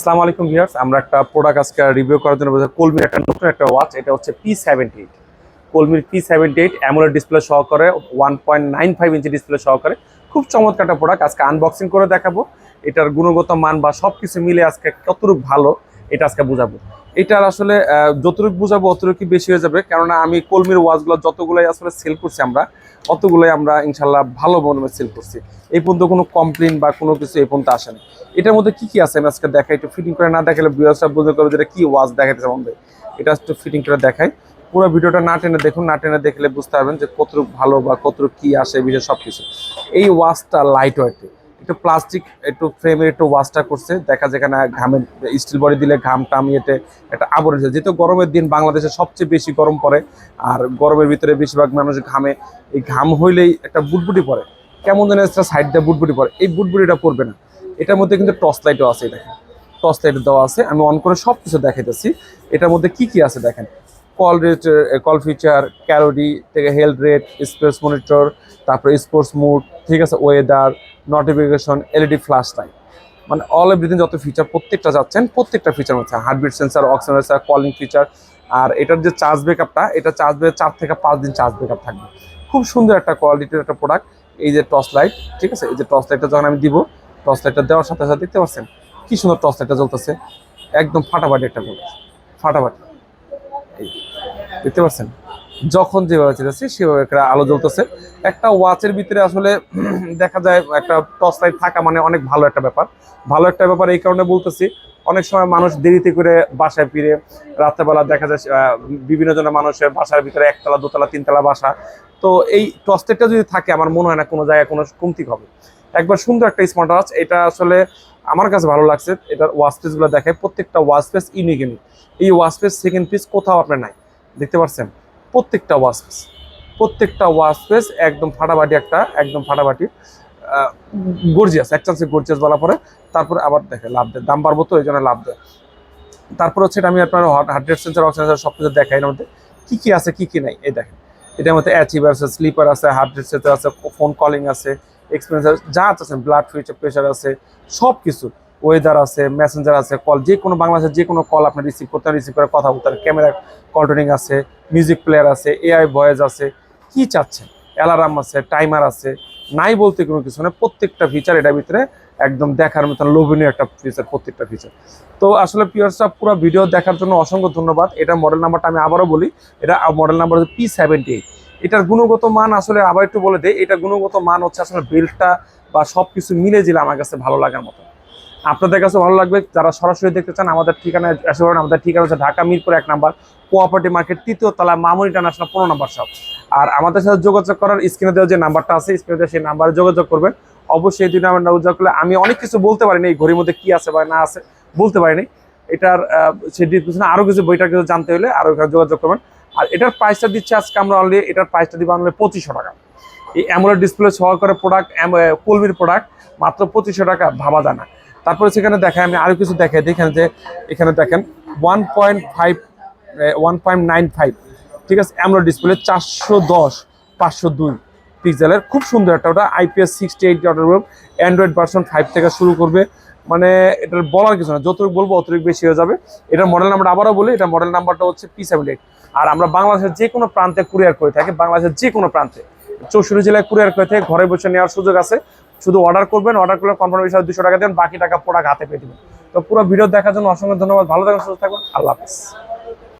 আসসালামু আলাইকুম ভিউয়ার্স, আমরা একটা প্রোডাক্ট আজকে রিভিউ করার জন্য বলছি কলমির একটা নতুন একটা ওয়াচ এটা হচ্ছে P seventy eight কলমির P seventy eight AMOLED display সহকারে one point nine five inch display সহকারে। খুব চমৎকার একটা প্রোডাক্ট আজকে আনবক্সিং করে দেখাবো। এটার গুণগত মান বা সব কিছু মিলে আজকে কতটুকু ভালো এটা আজকে বুঝাবো। এটার আসলে যতটুকু বুঝাবো অতটুকু বেশি হয়ে যাবে। কেননা আমি কলমির ওয়াচগুলো যতগুলোই আসলে সেল করছি আমরা, অতগুলোই আমরা ইনশাল্লাহ ভালো মনে সেল করছি। এই পর্যন্ত কোনো কমপ্লেন বা কোনো কিছু এই পর্যন্ত আসেনি। এটার মধ্যে কি কি আছে? আমি আজকে দেখাই, একটু ফিটিং করে না দেখালে ভিউয়ার্সরা বুঝতে পারবে যেটা কি ওয়াচ দেখাইতেছে আমাদের। এটা একটু ফিটিং করে দেখাই। পুরো ভিডিওটা না টেনে দেখুন, না টেনে দেখলে বুঝতে পারবেন যে কতটুকু ভালো বা কতটুকু কি আসে বিষয়ে সব কিছু এই ওয়াচটা লাইট ওয়েটে একটু প্লাস্টিক একটু ফ্রেমের একটু ওয়াশটা করছে। দেখা যেখানে ঘামের স্টিল বডি দিলে ঘাম টাম ইয়েতে একটা আবরণ যেহেতু গরমের দিন বাংলাদেশে সবচেয়ে বেশি গরম পড়ে, আর গরমের ভিতরে বেশিরভাগ মানুষ ঘামে, এই ঘাম হইলেই একটা বুটবুটি পড়ে। কেমন যেন একটা সাইড দিয়ে বুটবুটি পড়ে। এই বুটবুটিটা পড়বে না। এটার মধ্যে কিন্তু টর্চ লাইটও আছে দেখেন। টর্চ লাইট দেওয়া আছে। আমি অন করে সব কিছু দেখাইতেছি। এটার মধ্যে কি কি আছে দেখেন? Call rate call feature calorie থেকে হেলথ রেট স্পেস মনিটর তারপরে স্পোর্টস মুড ঠিক আছে weather notification LED flash light মানে অল এভরিথিং যত ফিচার প্রত্যেকটা যাচ্ছেন, প্রত্যেকটা ফিচার হচ্ছে। Heartbeat sensor oxygen sensor calling feature আর এটার যে চার্জ ব্যাকআপটা এটা চার্জ ব্যাক চার থেকে পাঁচ দিন চার্জ ব্যাকআপ থাকবে। খুব সুন্দর একটা কোয়ালিটির একটা প্রোডাক্ট এই যে টর্চ লাইট ঠিক আছে? এই যে টর্চ লাইটটা যখন আমি দিব টর্চ লাইটটা দেওয়ার সাথে সাথে দেখতে পাচ্ছেন, কি সুন্দর টর্চ লাইটটা জ্বলতেছে। একদম ফাটাফাটি একটা প্রোডাক্ট ফাটাফাটি। এই দেখতে পাচ্ছেন? যখন যেভাবে চেয়েছে সেভাবে একটা আলো জ্বলতেছে। একটা ওয়াচের ভিতরে আসলে দেখা যায় একটা টর্চ লাইট থাকা মানে অনেক ভালো একটা ব্যাপার। ভালো একটা ব্যাপার এই কারণে বলতেছি, অনেক সময় মানুষ দেরিতে করে বাসায় ফিরে, রাত্রেবেলা দেখা যায় বিভিন্ন জনের মানুষের বাসার ভিতরে একতলা, দোতলা, তিনতলা বাসা। তো এই টর্চ লাইটটা যদি থাকে, আমার মনে হয় না কোনো জায়গায় কোনো কমতি হবে। একবার সুন্দর একটা স্মার্ট ওয়াচ, এটা আসলে আমার কাছে ভালো লাগছে। এটার ওয়াচগুলো দেখে প্রত্যেকটা ওয়াচ পেস ইউনিক ইউনিক এই ওয়াচ পেস সেকেন্ড পিস কোথাও আপনার নাই। দেখতে পাচ্ছেন প্রত্যেকটা ওয়াচ পেস প্রত্যেকটা ওয়াচ পেস একদম ফাটাফাটি একটা, একদম ফাটাফাটি গর্জিয়াস এক চান্সে গর্জিয়াস বলা পরে তারপরে আবার দেখে লাভ দেয়, দাম বাড়বো তো, এই জন্য লাভ দেয়। তারপর হচ্ছে আমি আপনার হার্ট রেট সেন্সার অক্সিজেন সব কিছু দেখাই এর মধ্যে, কী কী আছে, কী কী নাই, এই দেখেন। এটার মধ্যে অ্যাচিভ আছে স্লিপার আছে হার্ট রেট সেন্সার আছে ফোন কলিং আছে এক্সপিরিয়েন্স আছে যা আছে ব্লাড ফিচার প্রেশার আছে সব কিছু ওয়েদার আছে মেসেঞ্জার আছে কল যে কোনো বাংলাদেশের যে কোনো কল আপনি রিসিভ করতে রিসিভ করে কথা বলতে ক্যামেরা কন্ট্রোলিং আছে মিউজিক প্লেয়ার আছে এআই ভয়েস আছে, কি চাচ্ছেন? অ্যালার্ম আছে টাইমার আছে, নাই বলতে কোনো কিছু না প্রত্যেকটা ফিচার এটার ভিতরে একদম দেখার মতন লোভনীয় একটা ফিচার প্রত্যেকটা ফিচার তো আসলে পিওরসটা পুরো ভিডিও দেখার জন্য অসংখ্য ধন্যবাদ। এটা মডেল নাম্বারটা আমি আবারও বলি, এটা মডেল নাম্বার হচ্ছে পি সেভেন্টি এইট এটার গুণগত মান আসলে আবার একটু বলে দেয় এটা গুণগত মান হচ্ছে আসলে বেল্টটা বা সব কিছু মিলে দিলে আমার কাছে ভালো লাগার মতো। আপনাদের কাছে ভালো লাগবে যারা সরাসরি দেখতে চান আমাদের ঠিকানায় এসে পারেন আমাদের ঠিকানা হচ্ছে ঢাকা মিরপুর এক নাম্বার কোঅপারেটিভ মার্কেট তৃতীয় তলা মামুন ইন্টারন্যাশনাল পনেরো নাম্বার শপ আর আমাদের সাথে যোগাযোগ করার স্ক্রিনে দেওয়া যে নাম্বারটা আছে স্ক্রিনে দেওয়া সেই নাম্বারে যোগাযোগ করবেন। অবশ্যই এই দুই নাম্বার যোগাযোগ করলে আমি অনেক কিছু বলতে পারিনি এই ঘড়ির মধ্যে কি আছে বা না আছে বলতে পারিনি। এটার আহ, সে ডিসক্রিপশনে আরও কিছু বইটার কিছু জানতে হলে আরও এখানে যোগাযোগ করবেন। আর এটার প্রাইসটা দিচ্ছে আজকে আমরা অলরেডি এটার প্রাইসটা দিব আমরা পঁচিশশো টাকা। এই অ্যামোলেড ডিসপ্লে সহকারে প্রোডাক্ট কলমির প্রোডাক্ট মাত্র পঁচিশশো টাকা ভাবা জানা তারপরে সেখানে দেখায়, আমি আরও কিছু দেখাই, দেখেন যে এখানে দেখেন one point five one point nine five ঠিক আছে অ্যামোলেড ডিসপ্লে চারশো দশ, পাঁচশো দুই পিক্সেলের খুব সুন্দর একটা ওটা IPS sixty eight order Android version five থেকে শুরু করবে মানে এটার বলার কিছু না, যতটুকু বলব অতটুকু বেশি হয়ে যাবে। এটার মডেল নাম্বার আবারও বলি, এটা মডেল নাম্বারটা হচ্ছে পি সেভেন্টি এইট আর আমরা বাংলাদেশের যে কোনো প্রান্তে কুরিয়ার করে থাকি, বাংলাদেশের যে কোনো প্রান্তে, চৌষট্টি জেলায় কুরিয়ার করে থাকে, ঘরে বসে নেওয়ার সুযোগ আছে। শুধু অর্ডার করবেন অর্ডার করলে কনফার্মেশন দুশো টাকা দেবেন বাকি টাকা প্রোডাক্ট হাতে পেয়ে দেবেন তো পুরো ভিডিও দেখার জন্য অসংখ্য ধন্যবাদ, ভালো থাকুন, সুস্থ থাকুন, আল্লাহ হাফিজ।